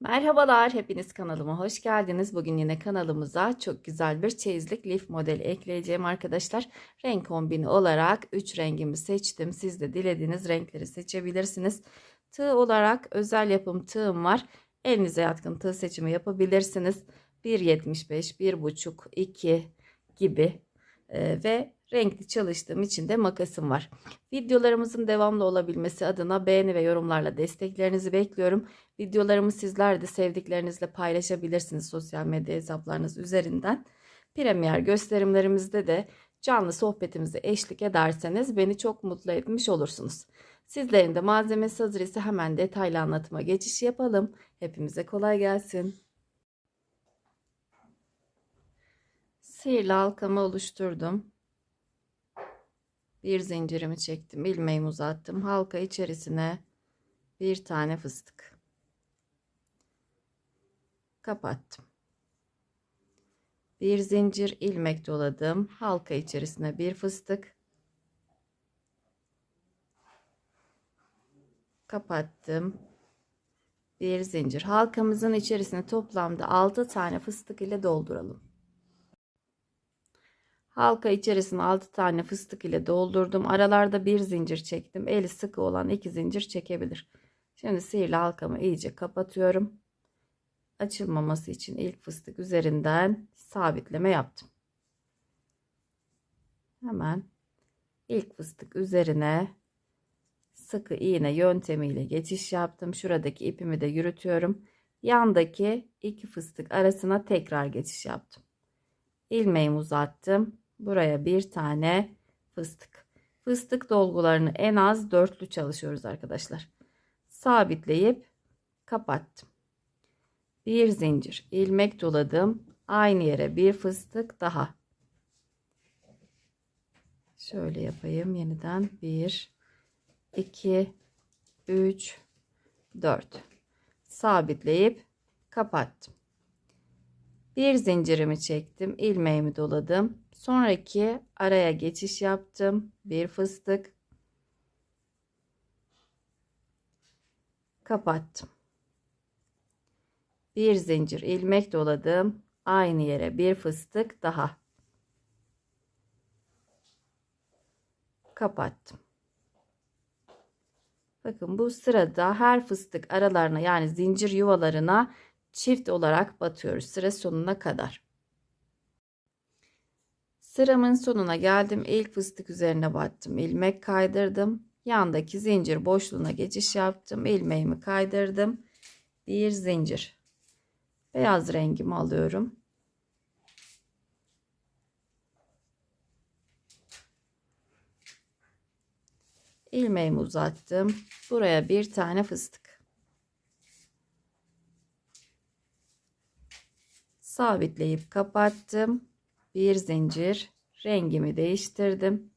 Merhabalar, hepiniz kanalıma hoş geldiniz. Bugün yine kanalımıza çok güzel bir çeyizlik lif modeli ekleyeceğim arkadaşlar. Renk kombini olarak 3 rengimi seçtim. Siz de dilediğiniz renkleri seçebilirsiniz. Tığ olarak özel yapım tığım var. Elinize yatkın tığ seçimi yapabilirsiniz. 1.75, 1.5, 2 gibi Ee, ve renkli çalıştığım için de makasım var. Videolarımızın devamlı olabilmesi adına beğeni ve yorumlarla desteklerinizi bekliyorum. Videolarımı sizler de sevdiklerinizle paylaşabilirsiniz sosyal medya hesaplarınız üzerinden. Premier gösterimlerimizde de canlı sohbetimize eşlik ederseniz beni çok mutlu etmiş olursunuz. Sizlerin de malzemesi hazır ise hemen detaylı anlatıma geçiş yapalım. Hepimize kolay gelsin. Sihirli halkamı oluşturdum. Bir zincirimi çektim, ilmeğimi uzattım. Halka içerisine bir tane fıstık. Kapattım. Bir zincir ilmek doladım. Halka içerisine bir fıstık. Kapattım. Bir zincir. Halkamızın içerisine toplamda 6 tane fıstık ile dolduralım. Halka içerisine 6 tane fıstık ile doldurdum. Aralarda bir zincir çektim. Eli sıkı olan iki zincir çekebilir. Şimdi sihirli halkamı iyice kapatıyorum. Açılmaması için ilk fıstık üzerinden sabitleme yaptım. Hemen ilk fıstık üzerine sıkı iğne yöntemiyle geçiş yaptım. Şuradaki ipimi de yürütüyorum. Yandaki iki fıstık arasına tekrar geçiş yaptım. İlmeğimi uzattım. Buraya bir tane fıstık. Fıstık dolgularını en az dörtlü çalışıyoruz arkadaşlar. Sabitleyip kapattım. Bir zincir ilmek doladım. Aynı yere bir fıstık daha. Şöyle yapayım yeniden. 1 2 3 4 sabitleyip kapattım. Bir zincirimi çektim, ilmeğimi doladım. Sonraki araya geçiş yaptım. Bir fıstık. Kapattım. Bir zincir ilmek doladım. Aynı yere bir fıstık daha. Kapattım. Bakın bu sırada her fıstık aralarına yani zincir yuvalarına çift olarak batıyoruz sıra sonuna kadar. Sıramın sonuna geldim. İlk fıstık üzerine battım. ilmek kaydırdım. Yandaki zincir boşluğuna geçiş yaptım. ilmeğimi kaydırdım. Bir zincir. Beyaz rengimi alıyorum. ilmeğimi uzattım. Buraya bir tane fıstık. Sabitleyip kapattım. Bir zincir. Rengimi değiştirdim.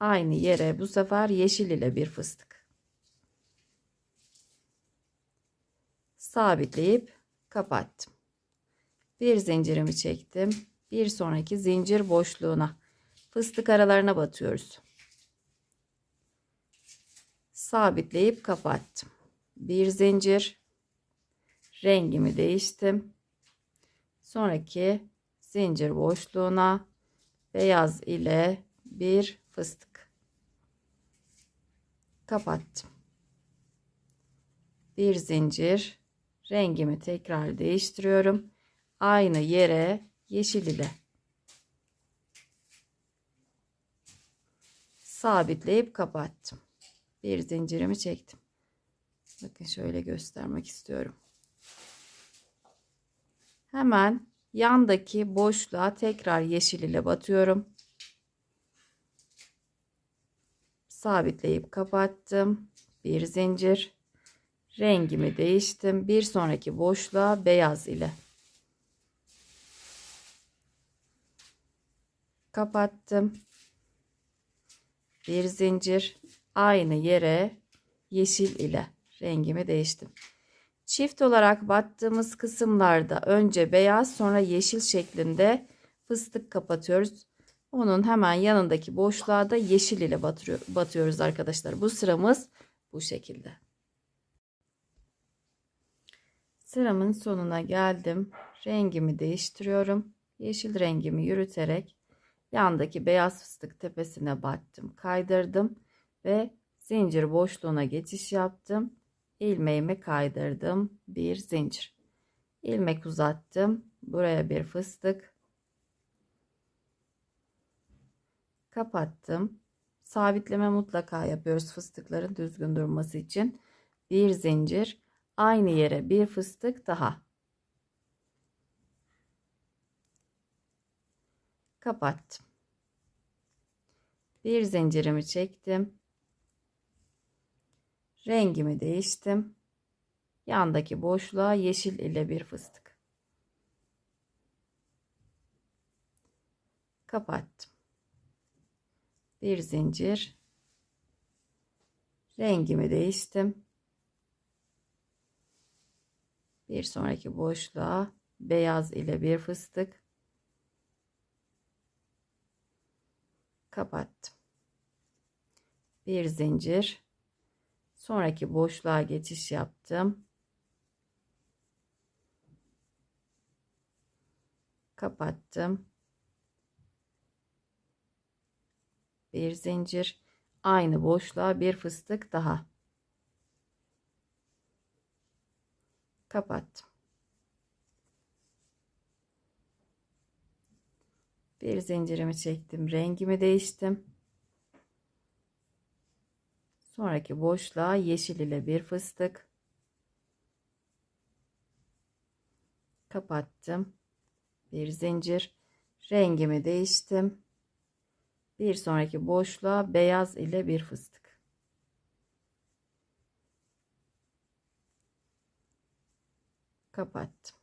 Aynı yere bu sefer yeşil ile bir fıstık. Sabitleyip kapattım. Bir zincirimi çektim. Bir sonraki zincir boşluğuna fıstık aralarına batıyoruz sabitleyip kapattım. Bir zincir rengimi değiştim. Sonraki zincir boşluğuna beyaz ile bir fıstık kapattım. Bir zincir rengimi tekrar değiştiriyorum. Aynı yere yeşil ile sabitleyip kapattım bir zincirimi çektim. Bakın şöyle göstermek istiyorum. Hemen yandaki boşluğa tekrar yeşil ile batıyorum. Sabitleyip kapattım. Bir zincir. Rengimi değiştim. Bir sonraki boşluğa beyaz ile. Kapattım. Bir zincir aynı yere yeşil ile rengimi değiştim. Çift olarak battığımız kısımlarda önce beyaz sonra yeşil şeklinde fıstık kapatıyoruz. Onun hemen yanındaki boşluğa da yeşil ile batıyoruz arkadaşlar. Bu sıramız bu şekilde. Sıramın sonuna geldim. Rengimi değiştiriyorum. Yeşil rengimi yürüterek yandaki beyaz fıstık tepesine battım, kaydırdım ve zincir boşluğuna geçiş yaptım. İlmeğimi kaydırdım. Bir zincir. İlmek uzattım. Buraya bir fıstık. Kapattım. Sabitleme mutlaka yapıyoruz fıstıkların düzgün durması için. Bir zincir. Aynı yere bir fıstık daha. Kapattım. Bir zincirimi çektim. Rengimi değiştim. Yandaki boşluğa yeşil ile bir fıstık. Kapattım. Bir zincir. Rengimi değiştim. Bir sonraki boşluğa beyaz ile bir fıstık. Kapattım. Bir zincir. Sonraki boşluğa geçiş yaptım. Kapattım. Bir zincir. Aynı boşluğa bir fıstık daha. Kapattım. Bir zincirimi çektim. Rengimi değiştim. Sonraki boşluğa yeşil ile bir fıstık. Kapattım. Bir zincir. Rengimi değiştim. Bir sonraki boşluğa beyaz ile bir fıstık. Kapattım.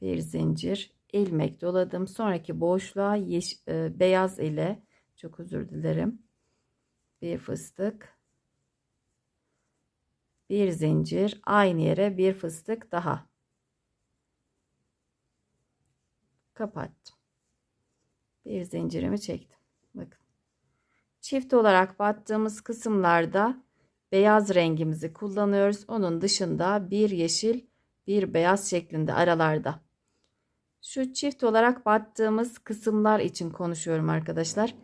Bir zincir. ilmek doladım. Sonraki boşluğa yeş, e, beyaz ile çok özür dilerim bir fıstık. Bir zincir. Aynı yere bir fıstık daha. Kapattım. Bir zincirimi çektim. Bakın. Çift olarak battığımız kısımlarda beyaz rengimizi kullanıyoruz. Onun dışında bir yeşil bir beyaz şeklinde aralarda. Şu çift olarak battığımız kısımlar için konuşuyorum arkadaşlar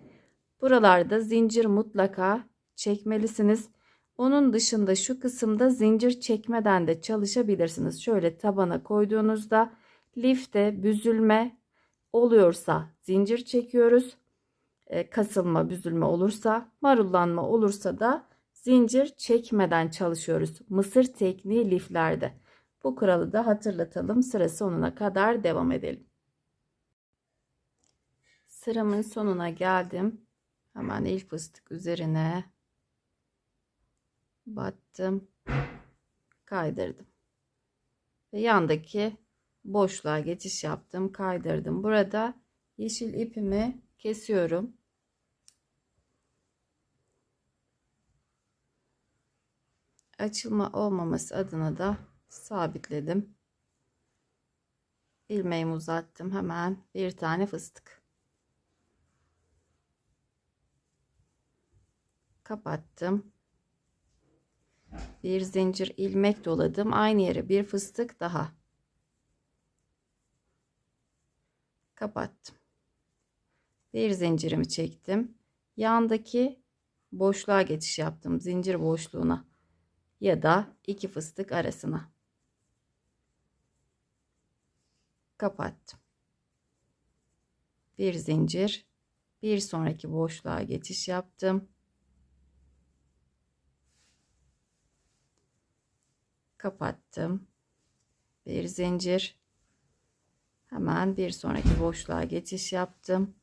Buralarda zincir mutlaka çekmelisiniz. Onun dışında şu kısımda zincir çekmeden de çalışabilirsiniz. Şöyle tabana koyduğunuzda lifte büzülme oluyorsa zincir çekiyoruz. E, kasılma, büzülme olursa, marullanma olursa da zincir çekmeden çalışıyoruz. Mısır tekniği liflerde. Bu kuralı da hatırlatalım. Sıra sonuna kadar devam edelim. Sıramın sonuna geldim. Hemen ilk fıstık üzerine battım. Kaydırdım. Ve yandaki boşluğa geçiş yaptım. Kaydırdım. Burada yeşil ipimi kesiyorum. Açılma olmaması adına da sabitledim. ilmeğimi uzattım. Hemen bir tane fıstık. Kapattım. Bir zincir ilmek doladım. Aynı yere bir fıstık daha. Kapattım. Bir zincirimi çektim. Yandaki boşluğa geçiş yaptım. Zincir boşluğuna ya da iki fıstık arasına. Kapattım. Bir zincir, bir sonraki boşluğa geçiş yaptım. Kapattım. Bir zincir. Hemen bir sonraki boşluğa geçiş yaptım.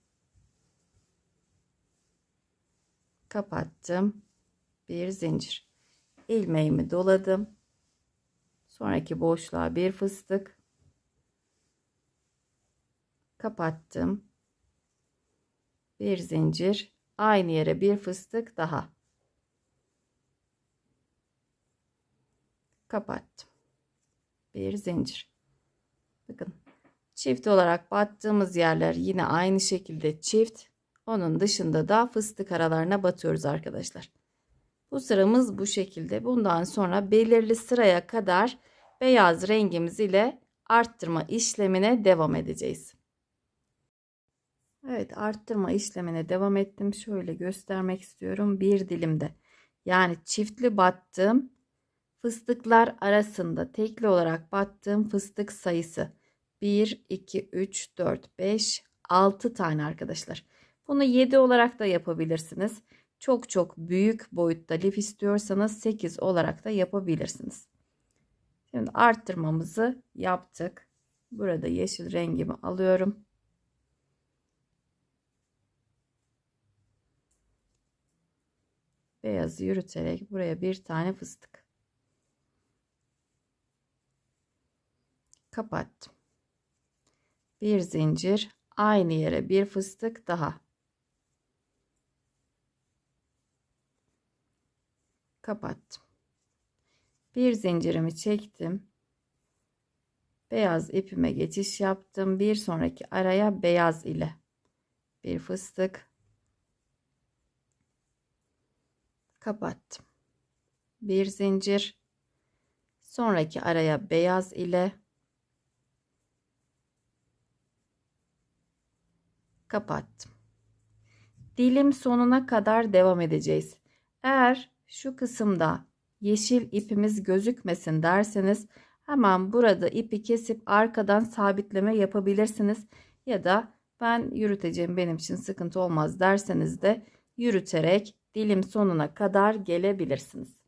Kapattım. Bir zincir. ilmeğimi doladım. Sonraki boşluğa bir fıstık. Kapattım. Bir zincir. Aynı yere bir fıstık daha. Kapattım. Bir zincir. Bakın çift olarak battığımız yerler yine aynı şekilde çift. Onun dışında da fıstık aralarına batıyoruz arkadaşlar. Bu sıramız bu şekilde. Bundan sonra belirli sıraya kadar beyaz rengimiz ile arttırma işlemine devam edeceğiz. Evet arttırma işlemine devam ettim. Şöyle göstermek istiyorum. Bir dilimde yani çiftli battığım fıstıklar arasında tekli olarak battığım fıstık sayısı 1, 2, 3, 4, 5, 6 tane arkadaşlar. Bunu 7 olarak da yapabilirsiniz. Çok çok büyük boyutta lif istiyorsanız 8 olarak da yapabilirsiniz. Şimdi arttırmamızı yaptık. Burada yeşil rengimi alıyorum. Beyazı yürüterek buraya bir tane fıstık. Kapattım. Bir zincir aynı yere bir fıstık daha. Kapattım. Bir zincirimi çektim. Beyaz ipime geçiş yaptım. Bir sonraki araya beyaz ile bir fıstık kapattım. Bir zincir sonraki araya beyaz ile kapattım. Dilim sonuna kadar devam edeceğiz. Eğer şu kısımda yeşil ipimiz gözükmesin derseniz hemen burada ipi kesip arkadan sabitleme yapabilirsiniz. Ya da ben yürüteceğim benim için sıkıntı olmaz derseniz de yürüterek dilim sonuna kadar gelebilirsiniz.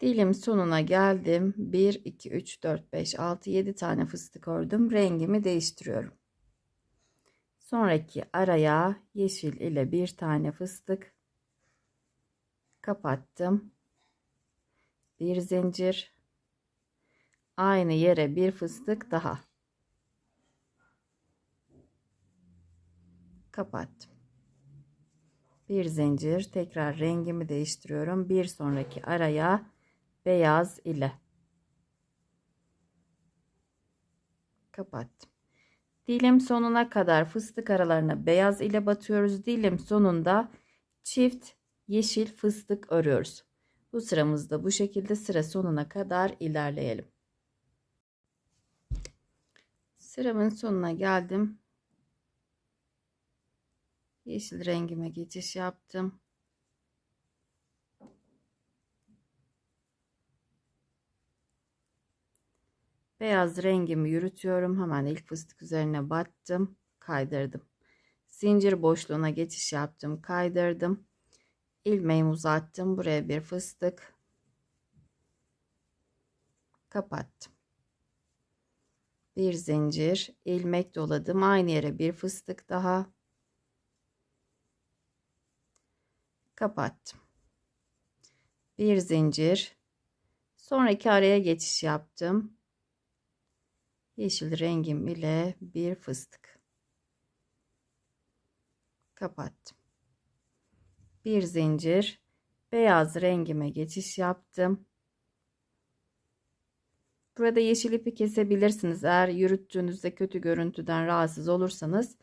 Dilim sonuna geldim. 1, 2, 3, 4, 5, 6, 7 tane fıstık ördüm. Rengimi değiştiriyorum. Sonraki araya yeşil ile bir tane fıstık kapattım. Bir zincir. Aynı yere bir fıstık daha. Kapattım. Bir zincir. Tekrar rengimi değiştiriyorum. Bir sonraki araya beyaz ile kapattım. Dilim sonuna kadar fıstık aralarına beyaz ile batıyoruz. Dilim sonunda çift yeşil fıstık örüyoruz. Bu sıramızda bu şekilde sıra sonuna kadar ilerleyelim. Sıramın sonuna geldim. Yeşil rengime geçiş yaptım. Beyaz rengimi yürütüyorum. Hemen ilk fıstık üzerine battım. Kaydırdım. Zincir boşluğuna geçiş yaptım. Kaydırdım. ilmeğimi uzattım. Buraya bir fıstık. Kapattım. Bir zincir. ilmek doladım. Aynı yere bir fıstık daha. Kapattım. Bir zincir. Sonraki araya geçiş yaptım yeşil rengim ile bir fıstık. Kapattım. Bir zincir beyaz rengime geçiş yaptım. Burada yeşil ipi kesebilirsiniz. Eğer yürüttüğünüzde kötü görüntüden rahatsız olursanız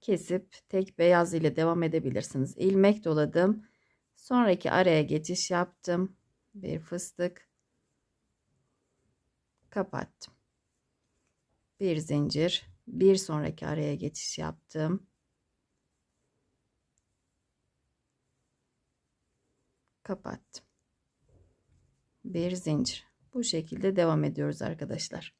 kesip tek beyaz ile devam edebilirsiniz. İlmek doladım. Sonraki araya geçiş yaptım. Bir fıstık. Kapattım bir zincir bir sonraki araya geçiş yaptım. Kapattım. Bir zincir. Bu şekilde devam ediyoruz arkadaşlar.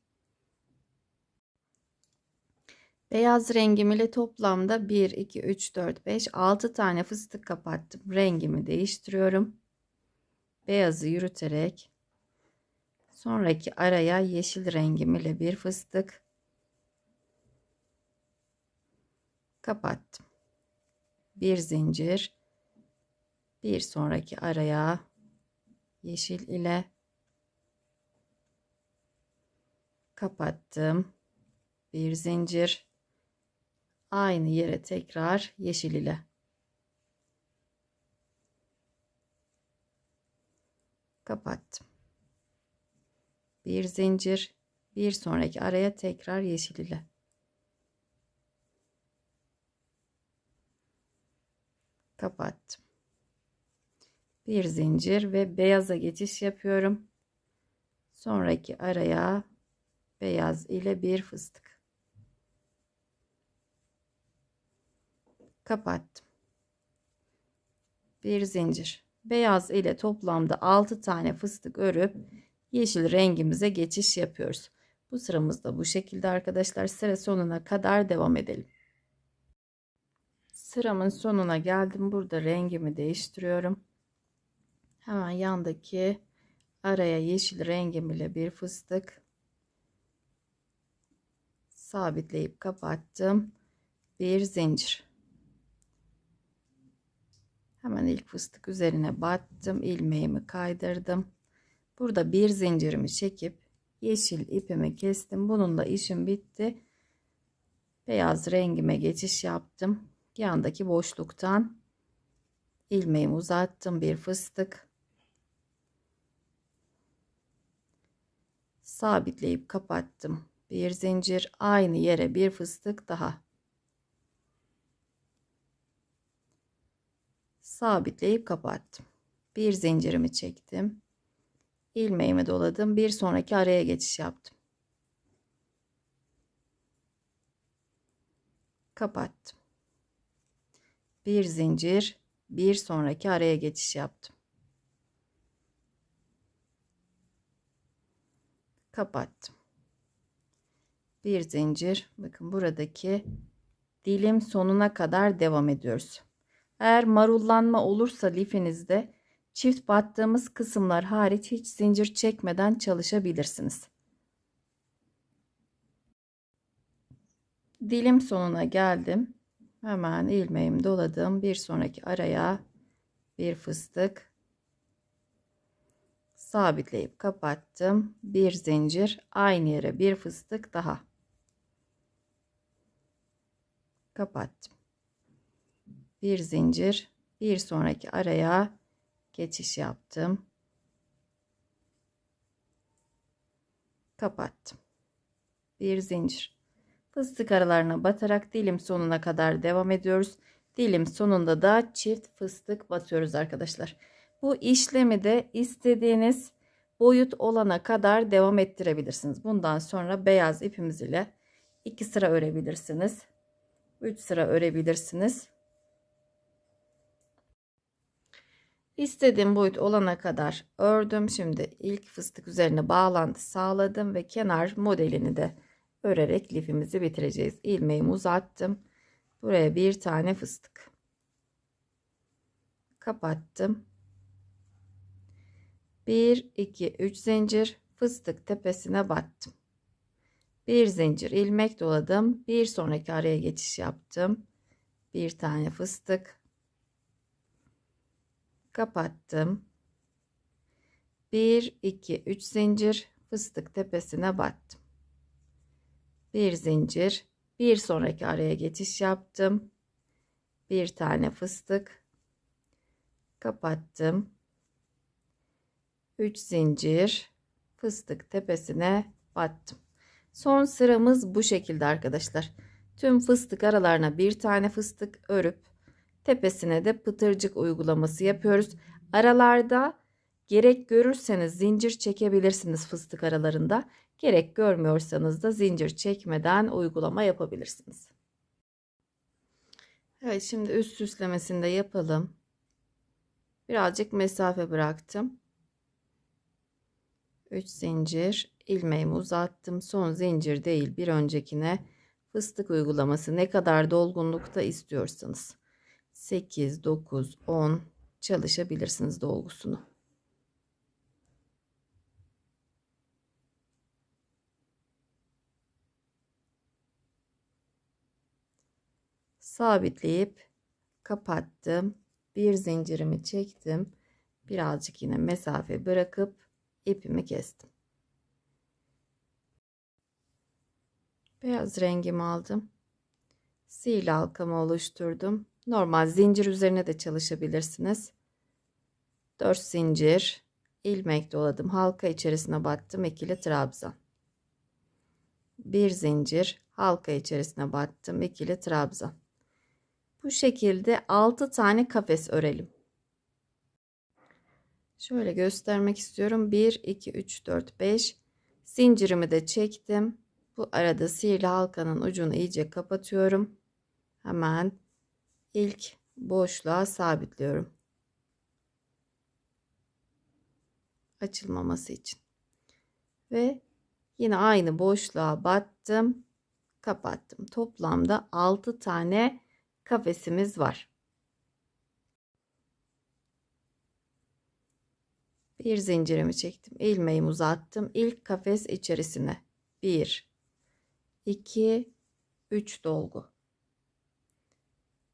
Beyaz rengim ile toplamda 1 2 3 4 5 6 tane fıstık kapattım. Rengimi değiştiriyorum. Beyazı yürüterek sonraki araya yeşil rengim ile bir fıstık kapattım. Bir zincir bir sonraki araya yeşil ile kapattım. Bir zincir aynı yere tekrar yeşil ile kapattım. Bir zincir bir sonraki araya tekrar yeşil ile kapattım. Bir zincir ve beyaza geçiş yapıyorum. Sonraki araya beyaz ile bir fıstık. Kapattım. Bir zincir. Beyaz ile toplamda 6 tane fıstık örüp yeşil rengimize geçiş yapıyoruz. Bu sıramızda bu şekilde arkadaşlar sıra sonuna kadar devam edelim. Sıramın sonuna geldim. Burada rengimi değiştiriyorum. Hemen yandaki araya yeşil rengim ile bir fıstık sabitleyip kapattım. Bir zincir. Hemen ilk fıstık üzerine battım. ilmeğimi kaydırdım. Burada bir zincirimi çekip yeşil ipimi kestim. Bununla işim bitti. Beyaz rengime geçiş yaptım. Yandaki boşluktan ilmeğimi uzattım. Bir fıstık. Sabitleyip kapattım. Bir zincir aynı yere bir fıstık daha. Sabitleyip kapattım. Bir zincirimi çektim ilmeğimi doladım. Bir sonraki araya geçiş yaptım. Kapattım. Bir zincir, bir sonraki araya geçiş yaptım. Kapattım. Bir zincir. Bakın buradaki dilim sonuna kadar devam ediyoruz. Eğer marullanma olursa lifinizde Çift battığımız kısımlar hariç hiç zincir çekmeden çalışabilirsiniz. Dilim sonuna geldim. Hemen ilmeğimi doladım. Bir sonraki araya bir fıstık sabitleyip kapattım. Bir zincir aynı yere bir fıstık daha. Kapattım. Bir zincir bir sonraki araya geçiş yaptım. Kapattım. Bir zincir. Fıstık aralarına batarak dilim sonuna kadar devam ediyoruz. Dilim sonunda da çift fıstık batıyoruz arkadaşlar. Bu işlemi de istediğiniz boyut olana kadar devam ettirebilirsiniz. Bundan sonra beyaz ipimiz ile 2 sıra örebilirsiniz. 3 sıra örebilirsiniz. İstediğim boyut olana kadar ördüm. Şimdi ilk fıstık üzerine bağlantı sağladım ve kenar modelini de örerek lifimizi bitireceğiz. İlmeğimi uzattım. Buraya bir tane fıstık. Kapattım. 1 2 3 zincir fıstık tepesine battım. Bir zincir ilmek doladım. Bir sonraki araya geçiş yaptım. Bir tane fıstık kapattım. 1 2 3 zincir fıstık tepesine battım. Bir zincir, bir sonraki araya geçiş yaptım. Bir tane fıstık kapattım. 3 zincir fıstık tepesine battım. Son sıramız bu şekilde arkadaşlar. Tüm fıstık aralarına bir tane fıstık örüp Tepesine de pıtırcık uygulaması yapıyoruz. Aralarda gerek görürseniz zincir çekebilirsiniz fıstık aralarında. Gerek görmüyorsanız da zincir çekmeden uygulama yapabilirsiniz. Evet şimdi üst süslemesini de yapalım. Birazcık mesafe bıraktım. 3 zincir ilmeğimi uzattım. Son zincir değil bir öncekine fıstık uygulaması ne kadar dolgunlukta istiyorsanız. 8, 9, 10 çalışabilirsiniz dolgusunu. Sabitleyip kapattım. Bir zincirimi çektim. Birazcık yine mesafe bırakıp ipimi kestim. Beyaz rengimi aldım. Sil halkamı oluşturdum. Normal zincir üzerine de çalışabilirsiniz. 4 zincir ilmek doladım. Halka içerisine battım. ikili trabzan. Bir zincir halka içerisine battım. ikili trabzan. Bu şekilde 6 tane kafes örelim. Şöyle göstermek istiyorum. 1, 2, 3, 4, 5. Zincirimi de çektim. Bu arada sihirli halkanın ucunu iyice kapatıyorum. Hemen ilk boşluğa sabitliyorum. Açılmaması için. Ve yine aynı boşluğa battım. Kapattım. Toplamda 6 tane kafesimiz var. Bir zincirimi çektim. ilmeğimi uzattım. İlk kafes içerisine 1 2 3 dolgu.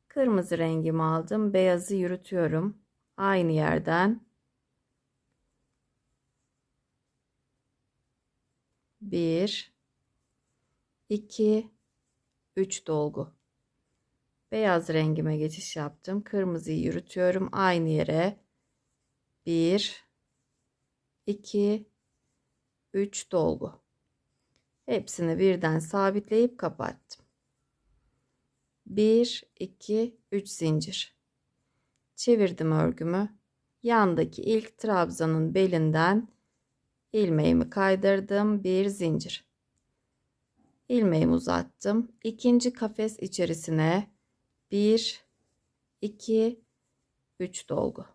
Kırmızı rengimi aldım. Beyazı yürütüyorum. Aynı yerden 1 2 3 dolgu. Beyaz rengime geçiş yaptım. Kırmızıyı yürütüyorum. Aynı yere 1 2 3 dolgu. Hepsini birden sabitleyip kapattım. 1 2 3 zincir. Çevirdim örgümü. Yandaki ilk trabzanın belinden ilmeğimi kaydırdım. Bir zincir. ilmeğimi uzattım. İkinci kafes içerisine 1 2 3 dolgu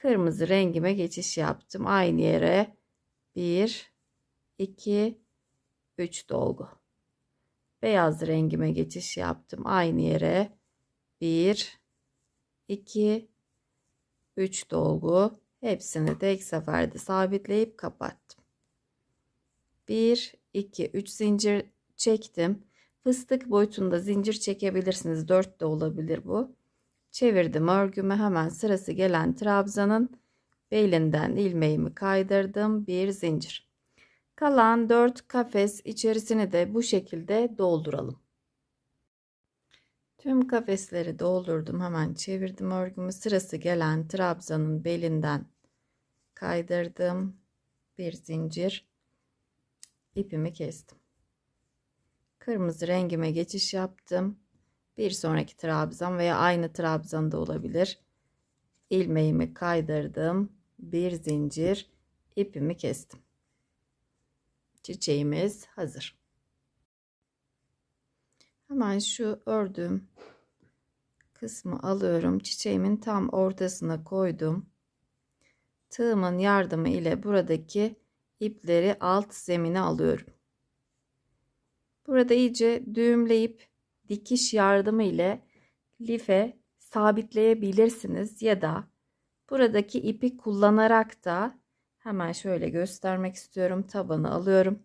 kırmızı rengime geçiş yaptım. Aynı yere 1 2 3 dolgu. Beyaz rengime geçiş yaptım. Aynı yere 1 2 3 dolgu. Hepsini tek seferde sabitleyip kapattım. 1 2 3 zincir çektim. Fıstık boyutunda zincir çekebilirsiniz. 4 de olabilir bu. Çevirdim örgümü hemen sırası gelen trabzanın belinden ilmeğimi kaydırdım. Bir zincir. Kalan 4 kafes içerisini de bu şekilde dolduralım. Tüm kafesleri doldurdum. Hemen çevirdim örgümü. Sırası gelen trabzanın belinden kaydırdım. Bir zincir. ipimi kestim. Kırmızı rengime geçiş yaptım bir sonraki trabzan veya aynı trabzan da olabilir. ilmeğimi kaydırdım. Bir zincir ipimi kestim. Çiçeğimiz hazır. Hemen şu ördüğüm kısmı alıyorum. Çiçeğimin tam ortasına koydum. Tığımın yardımı ile buradaki ipleri alt zemine alıyorum. Burada iyice düğümleyip dikiş yardımı ile life sabitleyebilirsiniz ya da buradaki ipi kullanarak da hemen şöyle göstermek istiyorum. Tabanı alıyorum.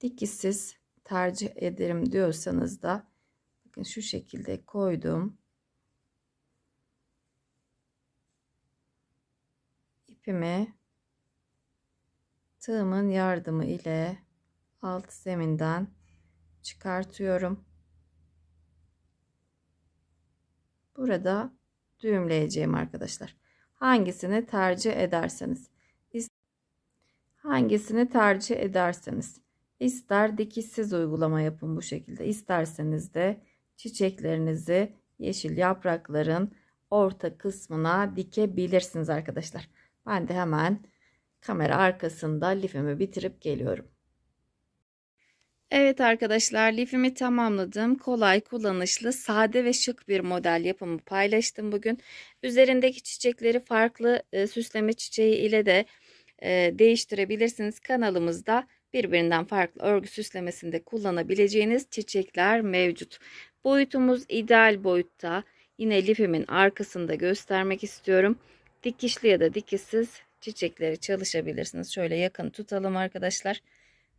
Dikişsiz tercih ederim diyorsanız da bakın şu şekilde koydum. ipimi tığımın yardımı ile alt zeminden çıkartıyorum. Burada düğümleyeceğim arkadaşlar. Hangisini tercih ederseniz. Hangisini tercih ederseniz. ister dikişsiz uygulama yapın bu şekilde. İsterseniz de çiçeklerinizi yeşil yaprakların orta kısmına dikebilirsiniz arkadaşlar. Ben de hemen kamera arkasında lifimi bitirip geliyorum. Evet arkadaşlar lifimi tamamladım. Kolay, kullanışlı, sade ve şık bir model yapımı paylaştım bugün. Üzerindeki çiçekleri farklı e, süsleme çiçeği ile de e, değiştirebilirsiniz. Kanalımızda birbirinden farklı örgü süslemesinde kullanabileceğiniz çiçekler mevcut. Boyutumuz ideal boyutta. Yine lifimin arkasında göstermek istiyorum. Dikişli ya da dikişsiz çiçekleri çalışabilirsiniz. Şöyle yakın tutalım arkadaşlar.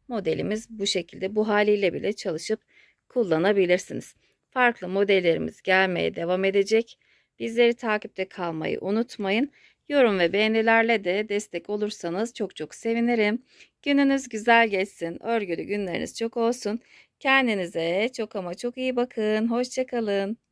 Modelimiz bu şekilde. Bu haliyle bile çalışıp kullanabilirsiniz. Farklı modellerimiz gelmeye devam edecek. Bizleri takipte kalmayı unutmayın. Yorum ve beğenilerle de destek olursanız çok çok sevinirim. Gününüz güzel geçsin. Örgülü günleriniz çok olsun. Kendinize çok ama çok iyi bakın. Hoşçakalın.